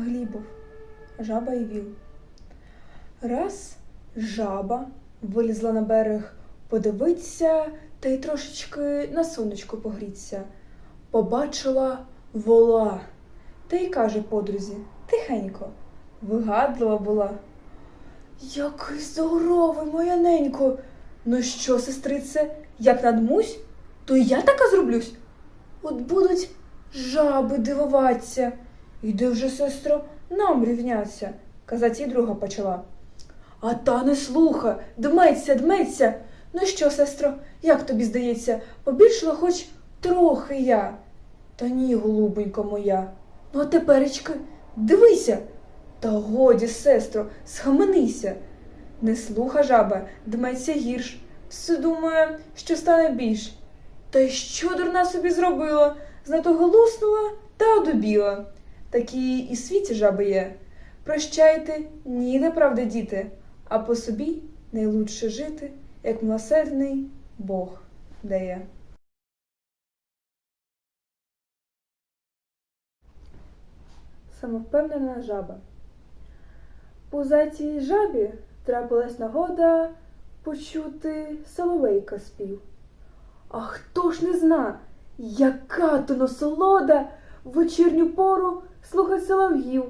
Глібов, жаба і віл. Раз жаба вилізла на берег подивиться та й трошечки на сонечку погріться. Побачила вола та й каже подрузі тихенько, вигадлива була. Який здоровий, моя ненько. Ну що, сестрице, як надмусь, то я така зроблюсь. От будуть жаби дивуватися. Іди вже, сестро, нам рівняться, казать їй друга почала. А та не слуха, дметься, дметься. Ну що, сестро, як тобі здається, побільшила хоч трохи я. Та ні, голубонько моя. Ну, а теперечки, дивися. Та годі, сестро, схаменися. Не слуха жаба, дметься гірш. Все думає, що стане більш. Та й що дурна собі зробила? Знато голоснула та одубіла. Такі і світі жаби є. Прощайте, ніде правда, діти, а по собі найлучше жити, як милосердний Бог дає. Самовпевнена жаба. Пузатій жабі трапилась нагода почути соловейка спів. А хто ж не зна, яка то насолода в вечірню пору слухать солов'їв.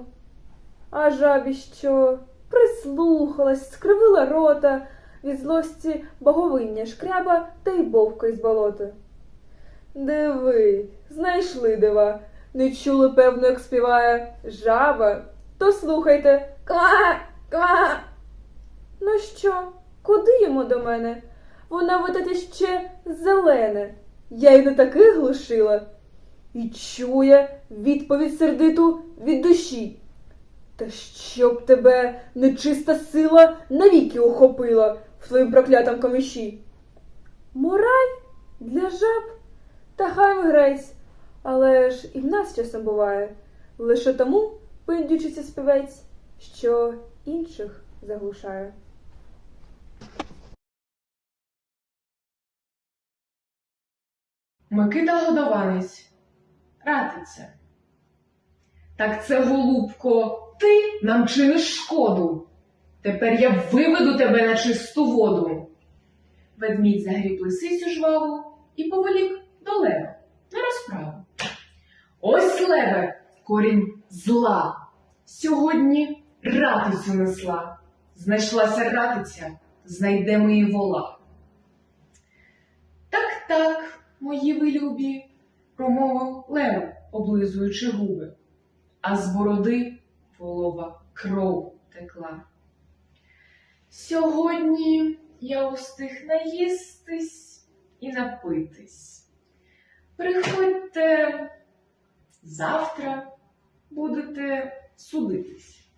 А жабі що прислухалась, скривила рота від злості боговиння шкряба та й бовка із болота. Диви, знайшли дива. Не чули, певно, як співає жаба. То слухайте. Ква! Ква! Ну що, куди йому до мене? Вона видати ще зелене. Я й не таки глушила. І чує відповідь сердиту від душі. Та щоб тебе нечиста сила навіки охопила в твоїм проклятом коміші. Мораль для жаб та хай грець, але ж і в нас часом буває. Лише тому пиндючиться співець, що інших заглушає. Микита Годованець. Ратиця. Так це, голубко, ти нам чиниш шкоду. Тепер я виведу тебе на чисту воду. Ведмідь загріб лисицю жваву і повелік до лева на розправу. Ось леве, корінь зла. Сьогодні ратицю несла. Знайшлася ратиця, знайдемо її вола. Так, так, мої ви любі, промовив Лев, облизуючи губи, а з бороди волова кров текла. Сьогодні я устиг наїстись і напитись. Приходьте завтра, будете судитись.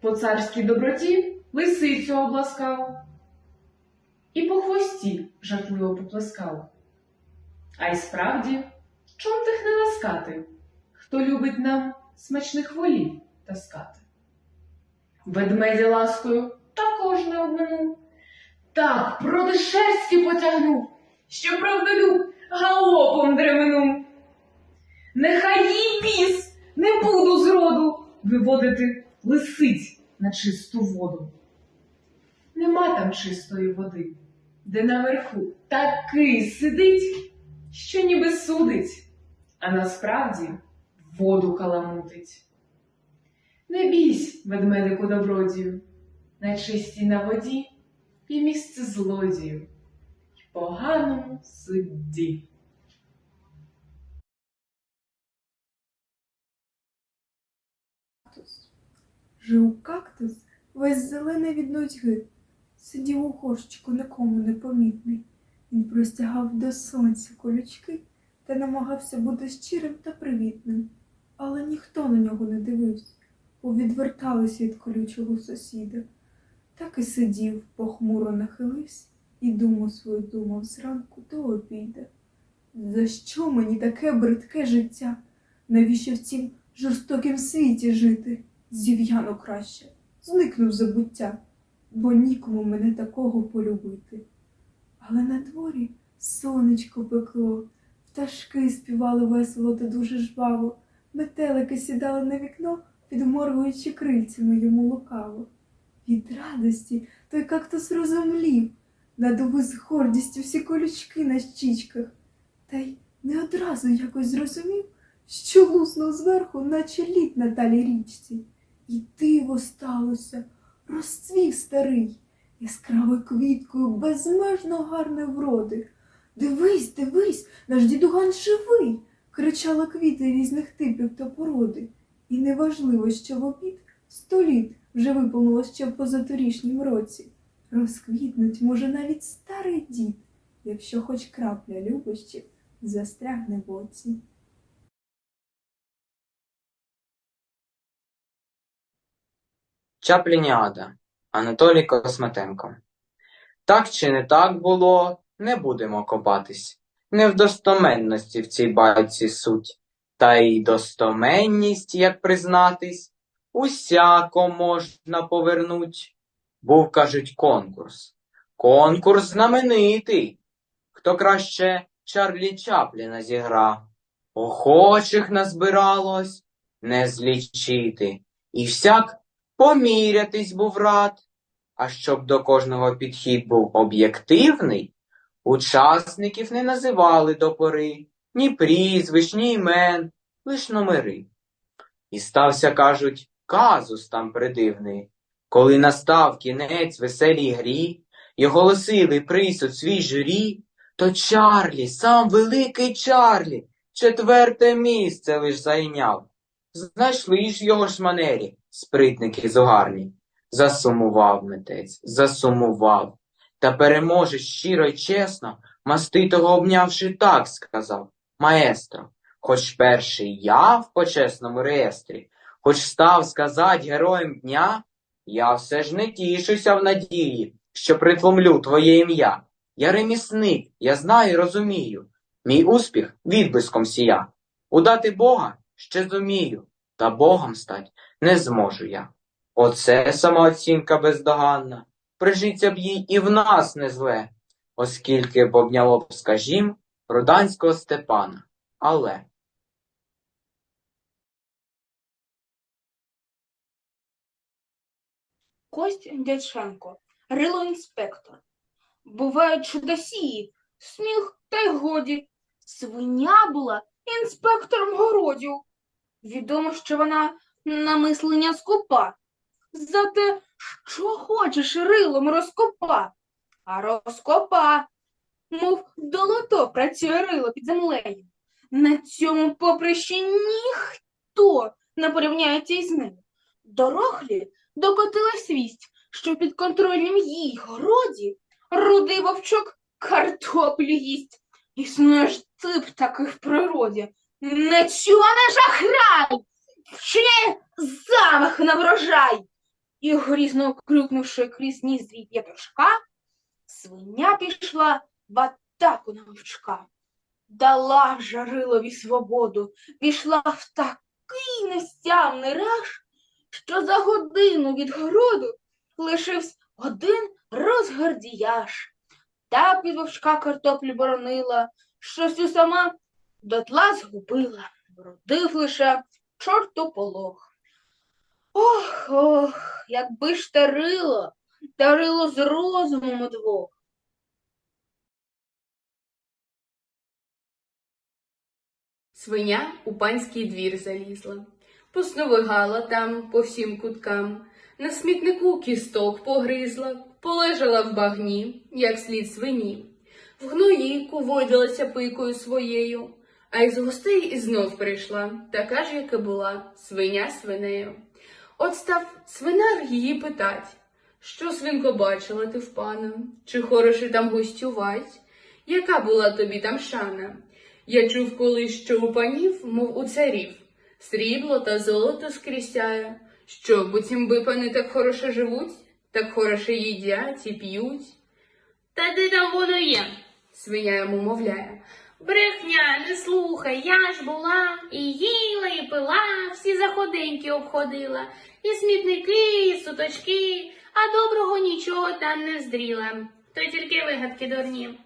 По царській доброті лисицю обласкав і по хвості жартливо поплескав. А й справді, чом тих не ласкати, хто любить нам смачних волів таскати? Ведмедя ласкою також не обминув, так проти шерсті потягнув, що правдолюб галопом дременув. Нехай їй біс, не буду зроду виводити лисиць на чисту воду. Нема там чистої води, де наверху такий сидить, що ніби судить, а насправді воду каламутить. Не бійсь, ведмедику добродію, на чистій на воді є місце злодію поганому судді. Жив кактус весь зелений від нудьги, сидів у горщику нікому не помітний. Він простягав до сонця колючки та намагався бути щирим та привітним. Але ніхто на нього не дивився, бо відверталися від колючого сусіда. Так і сидів, похмуро нахилився і думу свою думав зранку до обіда. За що мені таке бридке життя? Навіщо в цім жорстокім світі жити? Зів'яну краще, зникну в забуття, бо нікому мене такого полюбити. Але на дворі сонечко пекло, пташки співали весело та дуже жваво, метелики сідали на вікно підморгуючи крильцями йому лукаво. Від радості той кактус розумлів, надув із гордістю всі колючки на щічках, та й не одразу якось зрозумів, що луснув зверху, наче лід на далі річці. І диво сталося, розцвів старий, яскравою квіткою безмежно гарної вроди. Дивись, дивись, наш дідуган живий. кричали квіти різних типів та породи. І неважливо, що в обід сто літ вже виповнило ще в позаторішнім році. Розквітнуть може навіть старий дід, якщо хоч крапля любощів застрягне в оці. Чаплініада Анатолій Косметенко. Так чи не так було, не будемо копатись. Не в достоменності в цій байці суть, та й достоменність, як признатись, усяко можна повернуть. Був, кажуть, конкурс. Конкурс знаменитий. Хто краще Чарлі Чапліна зігра. Охочих назбиралось не злічити. І всяк помірятись був рад. А щоб до кожного підхід був об'єктивний, учасників не називали до пори ні прізвищ, ні імен, лиш номери. І стався, кажуть, казус там придивний, коли настав кінець веселій грі, і оголосили присуд свій журі, то Чарлі, сам великий Чарлі, четверте місце лиш зайняв. Знайшли ж його ж манері, спритники зугарні. Засумував митець, засумував. Та переможець щиро й чесно, маститого обнявши, так сказав. Маестро, хоч перший я в почесному реєстрі, хоч став сказать героєм дня, я все ж не тішуся в надії, що притлумлю твоє ім'я. Я ремісник, я знаю і розумію. Мій успіх відблиском сія. Удати Бога ще зумію, та Богом стать не зможу я. Оце самооцінка бездоганна. Прижиться б їй і в нас не зле, оскільки б обняло б, скажім, руданського Степана. Але Кость Дяченко, Рило інспектор. Бувають чудосії, сміх та й годі. Свиня була інспектором городів. Відомо, що вона на мислення скупа. Зате що хочеш рилом розкопа, а розкопа, мов долото працює рило під землею. На цьому поприщі ніхто не порівняється із ним. Дороглі докотилась вість, що під контрольним їй городі рудий вовчок картоплю їсть. Існує ж тип такий в природі. Не чула не жахрай, вчиняє замах на врожай. І грізно крикнувши крізь ніздрій п'ятачка, свиня пішла в атаку на вовчка. Дала жарилові свободу, пішла в такий нестямний раж, що за годину від городу лишився один розгардіяж. Так від вовчка картоплю боронила, що всю сама дотла згубила, вродив лише чортополох. Ох, ох, якби ж тарило, тарило з розумом удвох. Свиня у панський двір залізла, посновигала там по всім куткам, на смітнику кісток погризла, полежала в багні, як слід свині. В гноїку водилася пикою своєю, а із гостей і знов прийшла, така ж, як і була, свиня свинею. От став свинар її питать, що, свинко, бачила ти в пана, чи хороше там гостювать? Яка була тобі там шана? Я чув колись, що у панів, мов у царів, срібло та золото скрісяє, що буцім би пани так хороше живуть, так хороше їдять і п'ють. Та де там воно є? свиня йому мовляє. Брехня, не слухай, я ж була і їла, і пила, всі заходеньки обходила, і смітники, і суточки, а доброго нічого там не здріла. То тільки вигадки дурні.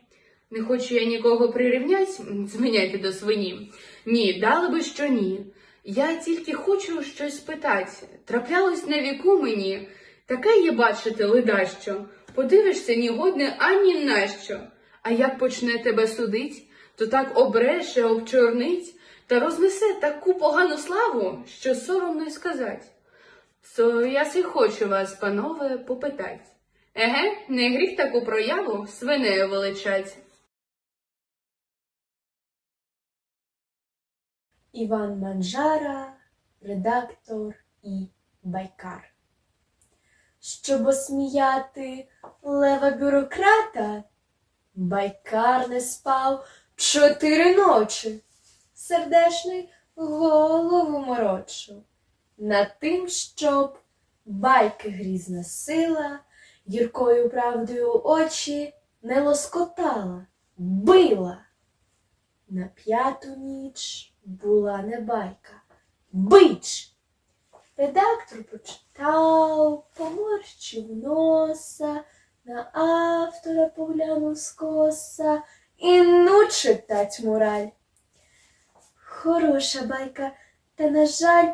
Не хочу я нікого прирівнять, зміняти до свині. Ні, дали би що ні. Я тільки хочу щось питати. Траплялось на віку мені. Таке є бачити ледащо. Подивишся ні годне ані нащо. А як почне тебе судить, то так обреше, обчорнить та рознесе таку погану славу, що соромно й сказать. То я си хочу вас, панове, попитать. Еге, не гріх таку прояву свинею величать. Іван Манжара, редактор і байкар. Щоб осміяти лева бюрократа, байкар не спав чотири ночі. Сердешний голову морочив. Над тим, щоб байки грізна сила, гіркою правдою очі не лоскотала, била. На п'яту ніч була не байка, бич. Редактор почитав, поморщив носа, на автора поглянув скоса і ну читать мораль. Хороша байка, та, на жаль,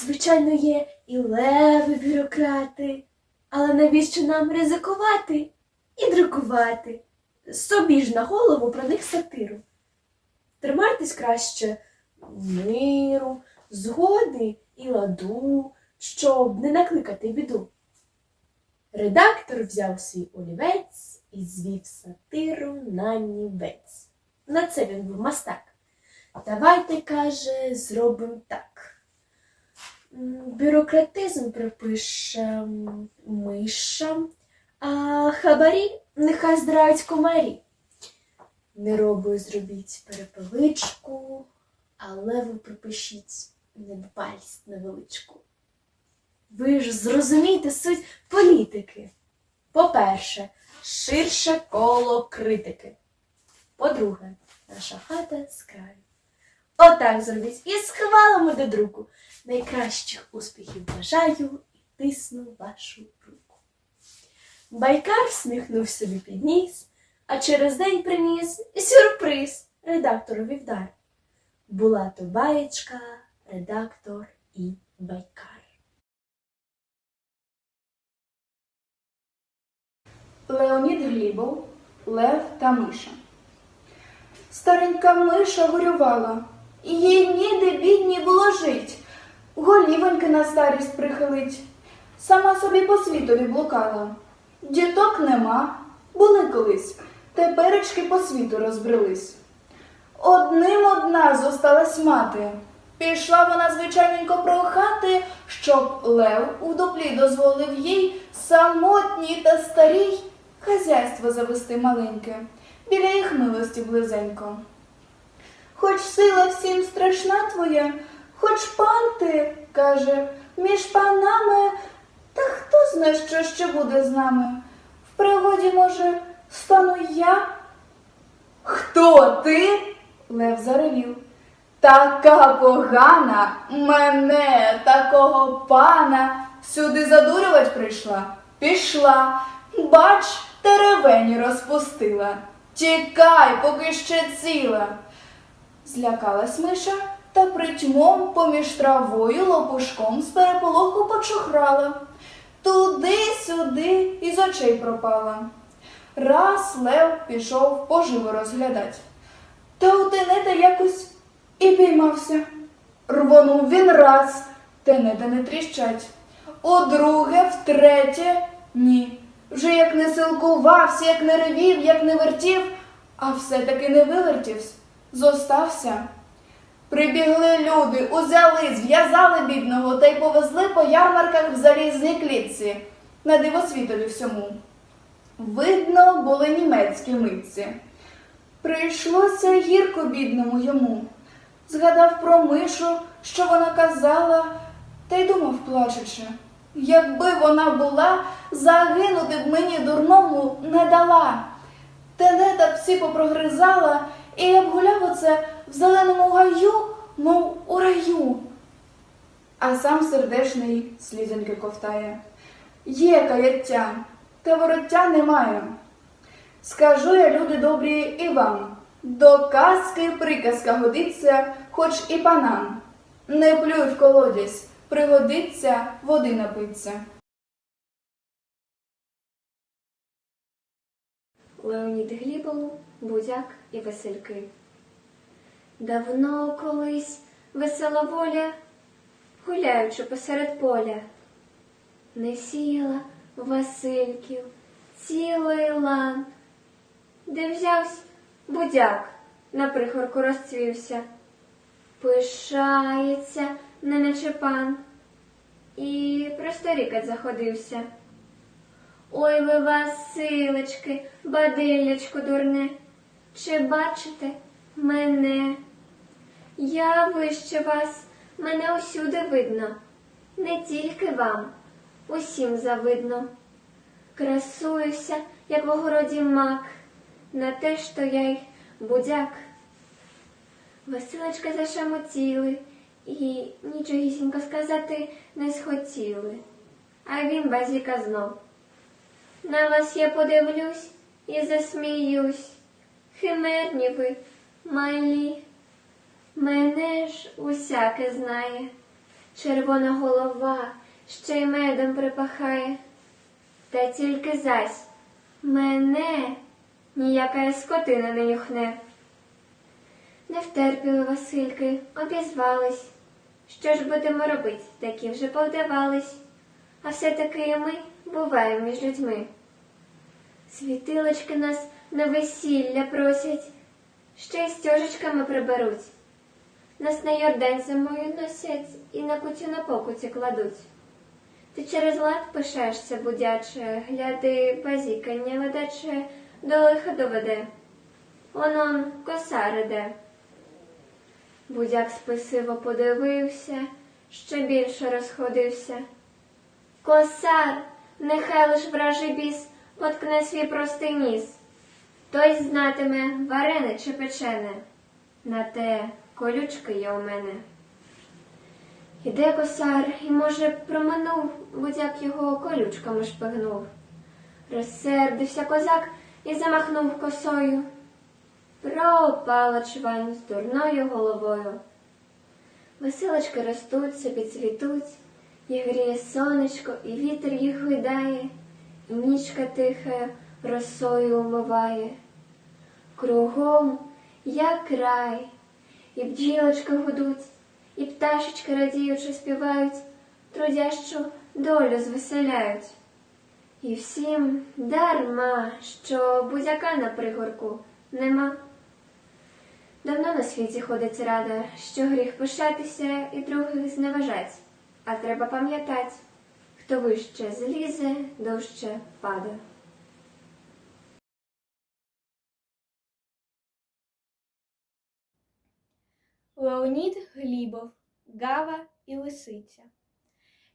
звичайно, є і леви бюрократи. Але навіщо нам ризикувати і друкувати? Собі ж на голову про них сатиру. Тримайтесь краще миру, згоди і ладу, щоб не накликати біду. Редактор взяв свій олівець і звів сатиру на нівець. На це він був мастак. Давайте, каже, зробимо так. Бюрократизм припишем мишам, а хабарі нехай здирають комарі. Неробою зробіть перепеличку, але ви припишіть недбалість невеличку. Ви ж зрозумієте суть політики. По-перше, ширше коло критики. По-друге, наша хата з краю. Отак зробіть і схвалимо до друку. Найкращих успіхів бажаю і тисну вашу руку. Байкар всміхнув собі під ніс, а через день приніс сюрприз редакторові в. Була то баєчка, редактор і байкар. Леонід Глібов, Лев та Миша. Старенька миша горювала, їй ніде бідні було жить, голівоньки на старість прихилить, сама собі по світові блукала. Діток нема, були колись, теперечки по світу розбрелись. Одним одна зосталась мати. Пішла вона звичайненько прохати, щоб Лев у дуплі дозволив їй самотній та старій хазяйство завести маленьке, біля їх милості близенько. Хоч сила всім страшна твоя, хоч пан ти, каже, між панами, та хто зна, що ще буде з нами? В пригоді, може, стану я? Хто ти? Лев заревів. Така погана мене, такого пана, сюди задурювать прийшла. Пішла, бач, теревені розпустила. Тікай, поки ще ціла. Злякалась миша та притьмом поміж травою лопушком з переполоху почухрала. Туди-сюди із очей пропала. Раз лев пішов поживу розглядать. Та у тенета якось і піймався. Рвонув він раз, тенета не тріщать. Удруге, втретє ні. Вже як не силкувався, як не ревів, як не вертів, а все-таки не вивертівсь, зостався. Прибігли люди, узяли, зв'язали бідного та й повезли по ярмарках в залізній клітці на дивосвітові всьому. Видно, були німецькі митці. Прийшлося гірко бідному йому. Згадав про мишу, що вона казала, та й думав, плачучи. Якби вона була, загинути б мені дурному не дала. Тенета б всі попрогризала, і я б гуляв оце в зеленому гаю, мов у раю. А сам сердешний слізоньки ковтає. Є каяття, та вороття немає. Скажу я, люди добрі, і вам. До казки приказка годиться, хоч і панам. Не плюй в колодязь, пригодиться води напиться. Леонід Глібов, Будяк і Васильки. Давно колись весела воля, гуляючи посеред поля, не сіяла Васильків цілий лан, де взявсь будяк на прихорку розцвівся, пишається, неначе пан, і просторікать заходився. Ой ви, Василечки, бадиллячко дурне, чи бачите мене? Я вище вас, мене усюди видно, не тільки вам, усім завидно. Красуюся, як в огороді мак, на те, що я й будяк. Василечки зашамотіли і нічогісінько сказати не схотіли, а він базіка знов. На вас я подивлюсь і засміюсь. Химерні ви, малі. Мене ж усяке знає. Червона голова ще й медом припахає. Та тільки зась мене ніяка скотина не нюхне. Не втерпіли Васильки, обізвались. Що ж будемо робить, такі вже повдавались, а все-таки і ми буваємо між людьми. Світилочки нас на весілля просять, ще й стежечками приберуть. Нас на Йордань зимою носять і на кутю на покуті кладуть. Ти через лад пишаєшся, будяче, гляди, базікання ледаче до лиха доведе. Онон коса реде. Будяк списиво подивився, ще більше розходився. Косар, нехай лиш вражий біс поткне свій простий ніс. Той знатиме, варене чи печене, на те колючки є у мене. Іде косар, і, може, проминув, будяк його колючками шпигнув. Розсердився козак і замахнув косою. Пропала чвань з дурною головою. Веселочки ростуть собі цвітуть, їх гріє сонечко, і вітер їх гойдає, і нічка тиха росою умиває. Кругом як рай, і бджілочки гудуть, і пташечки радіючи співають, трудящу долю звеселяють. І всім дарма, що будяка на пригорку нема. Давно на світі ходить рада, що гріх пишатися і других зневажать, а треба пам'ятать, хто вище злізе, дужче паде. Леонід Глібов, Гава і Лисиця.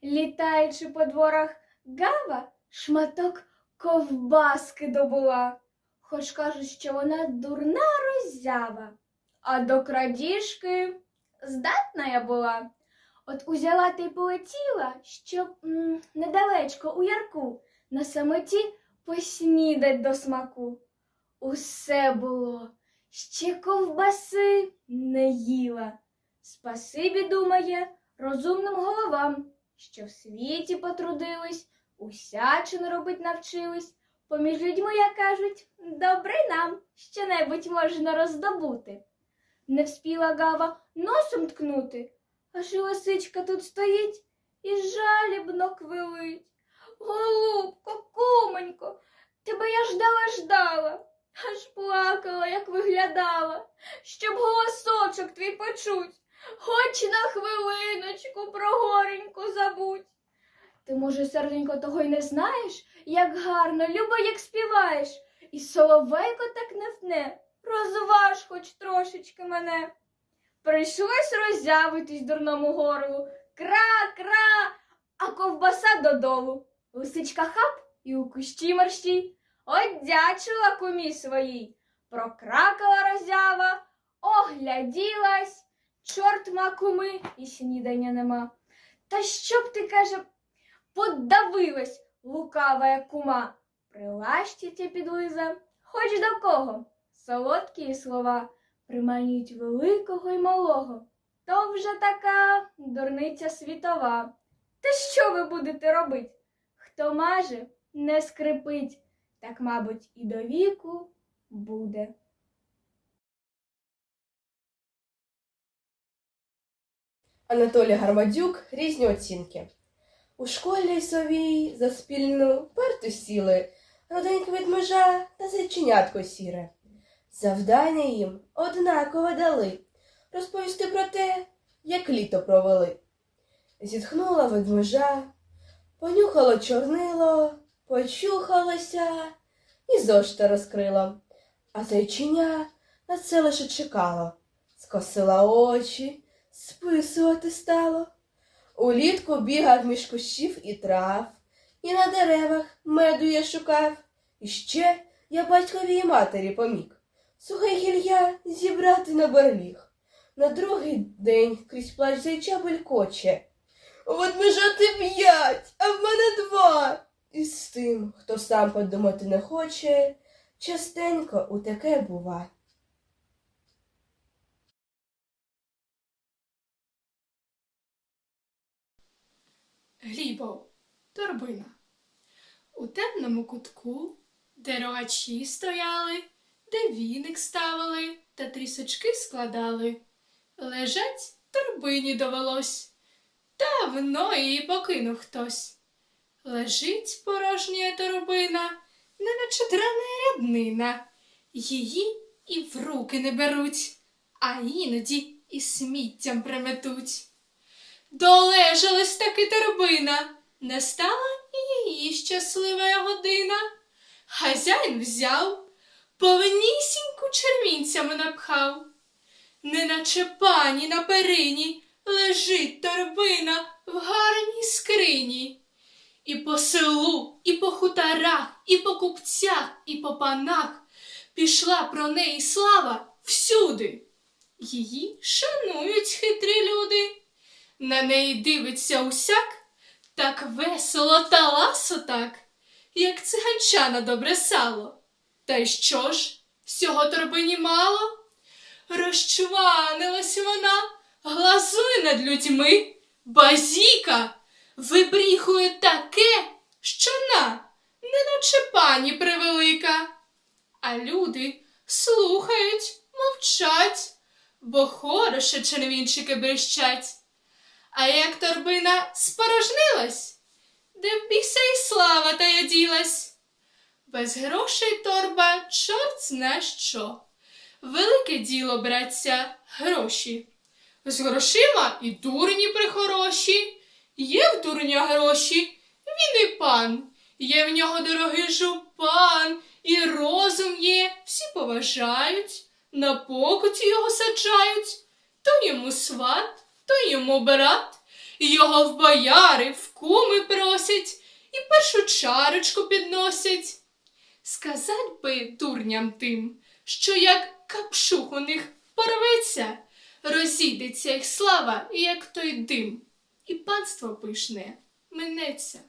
Літаючи по дворах Гава, шматок ковбаски добула, хоч кажуть, що вона дурна роззява, а до крадіжки здатна я була. От узяла й полетіла, щоб м, недалечко у ярку на самоті поснідать до смаку. Усе було, ще ковбаси не їла. Спасибі, думає, розумним головам, що в світі потрудились, усячин робить навчились. Поміж людьми, як кажуть, добре нам що-небудь можна роздобути. Не вспіла гава носом ткнути, аж і лисичка тут стоїть і жалібно квилить. Голубко, кумонько, тебе я ждала, ждала, аж плакала, як виглядала, щоб голосочок твій почуть, хоч на хвилиночку про гореньку забудь. Ти, може, серденько, того й не знаєш, як гарно, любо, як співаєш, і соловейко так не втне, розваж хоч трошечки мене. Прийшлось роззявитись дурному горлу. Кра-кра, а ковбаса додолу. Лисичка хап і у кущі мерщій. Одячила кумі своїй. Прокракала роззява, огляділась. Чорт ма куми, і снідання нема. Та щоб ти, каже, подавилась, лукава як кума. Прилащиться підлиза, хоч до кого. Солодкі слова приманюють великого й малого. То вже така дурниця світова. Та що ви будете робить? Хто маже, не скрипить, так, мабуть, і до віку буде. Анатолій Гармадюк різні оцінки. У школі совій за спільну парту сіли родинки від межа та зайченятко сіре. Завдання їм однаково дали розповісти про те, як літо провели. Зітхнула ведмежа, понюхало чорнило, почухалося і зошта розкрила. А зайчиня на це лише чекало, скосила очі списувати стало. Улітку бігав між кущів і трав, і на деревах меду я шукав. І ще я батькові і матері поміг. Сухе гілля зібрати на барліг. На другий день крізь плач зайча белькоче. От ми жати п'ять, а в мене два. І з тим, хто сам подумати не хоче, частенько у таке бува. Глібов, торбина. У темному кутку, де рогачі стояли, де віник ставили та трісочки складали. Лежать торбині довелось. Давно її покинув хтось. Лежить порожня торбина, неначе драна ряднина. Її і в руки не беруть, а іноді і сміттям приметуть. Долежалась таки торбина, не стала і її щаслива година. Хазяїн взяв, повнісіньку червінцями напхав. Неначе пані на перині лежить торбина в гарній скрині. І по селу, і по хуторах, і по купцях, і по панах пішла про неї слава всюди. Її шанують хитрі люди. На неї дивиться усяк, так весело та ласо так, як циганча на добре сало. Та й що ж, всього торбині мало? Розчванилась вона, глазує над людьми, базіка, вибріхує таке, що на, неначе пані превелика. А люди слухають, мовчать, бо хороше червінчики брещать. А як торбина спорожнилась, де в біса й слава тая ділась. Без грошей торба чорт зна що. Велике діло, братця, гроші. З грошима і дурні прихороші. Є в дурня гроші, він і пан. Є в нього дорогий жупан, і розум є, всі поважають, на покуті його саджають, то йому сват, то йому брат, його в бояри, в куми просять і першу чарочку підносять. Сказать би дурням тим, що як капшух у них порветься, розійдеться їх слава, як той дим, і панство пишне минеться.